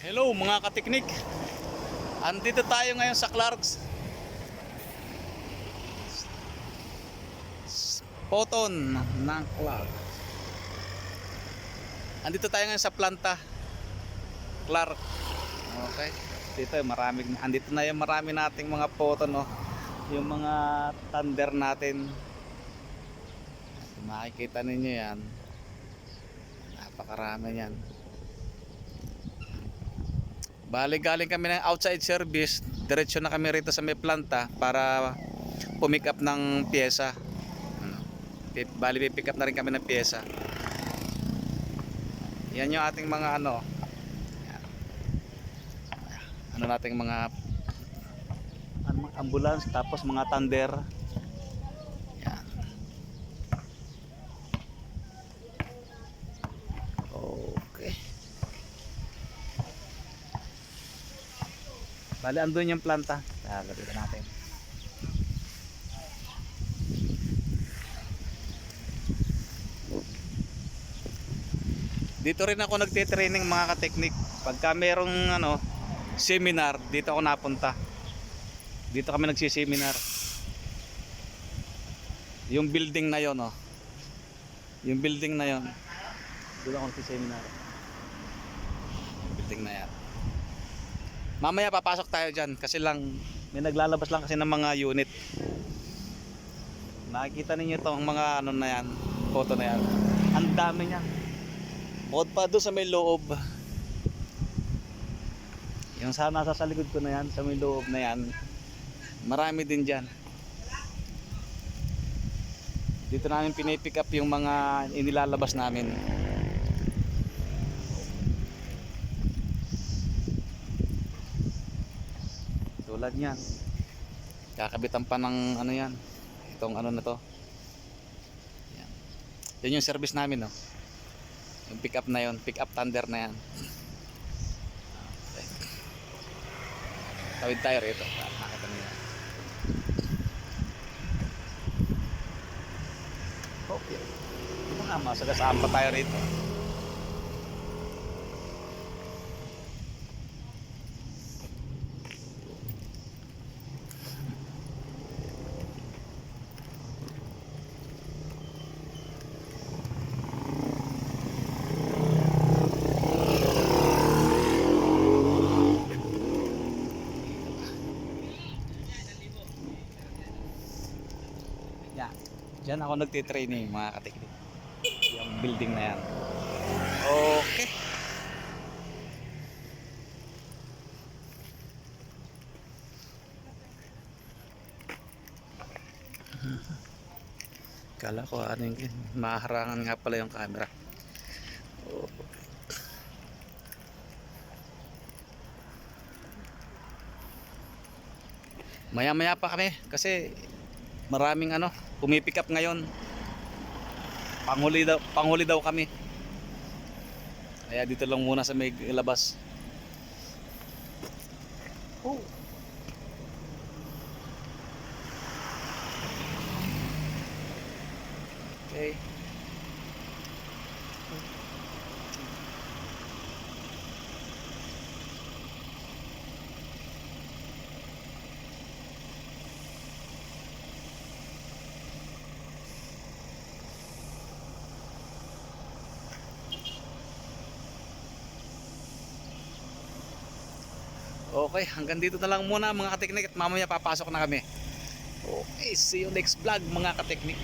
Hello mga kateknik. Andito tayo ngayon sa Clark's. Photon ng Clark. Andito tayo ngayon sa planta. Clark. Okay. Dito maraming andito na yung marami nating mga photon no. Yung mga thunder natin. Makikita ninyo yan. Napakarami yan. Bali galing kami ng outside service, diretso na kami rito sa may planta para pumick up ng pyesa. Ano, Bali pick up na rin kami ng pyesa. Yan yung ating mga ano. Ano nating mga ano, ambulance tapos mga thunder. Bali, andun yung planta. Gagawin natin. Dito rin ako nagtitraining mga ka-technique. Pagka merong ano, seminar, dito ako napunta. Dito kami nagsiseminar. Yung building na yon, oh. Yung building na yon. Doon ako nagsiseminar. Building na yan. Mamaya papasok tayo dyan kasi lang may naglalabas lang kasi ng mga unit. Nakikita ninyo itong mga ano na yan, photo na yan. Ang dami niya. Bukod pa doon sa may loob. Yung sa nasa sa likod ko na yan, sa may loob na yan. Marami din dyan. Dito namin pinipick up yung mga inilalabas namin. Tulad niyan. Kakabitan pa ng ano yan. Itong ano na to. Yan. Yan yung service namin, no. Yung pick up na yon, pick up thunder na yan. Okay. Tawid tayo rito. para Makita niyo. yan. Okay. Ito nga, masagasaan pa tayo rito. Yan. Diyan ako nagtitraining mga katiklik. Yung building na yan. Okay. Kala ko ano yung maharangan nga pala yung camera. Oh. Maya maya pa kami kasi maraming ano, pumipick up ngayon. Panghuli daw, panghuli daw kami. Kaya dito lang muna sa may labas. Oh. Okay. Okay, hanggang dito na lang muna mga kateknik at mamaya papasok na kami. Okay, see you next vlog mga kateknik.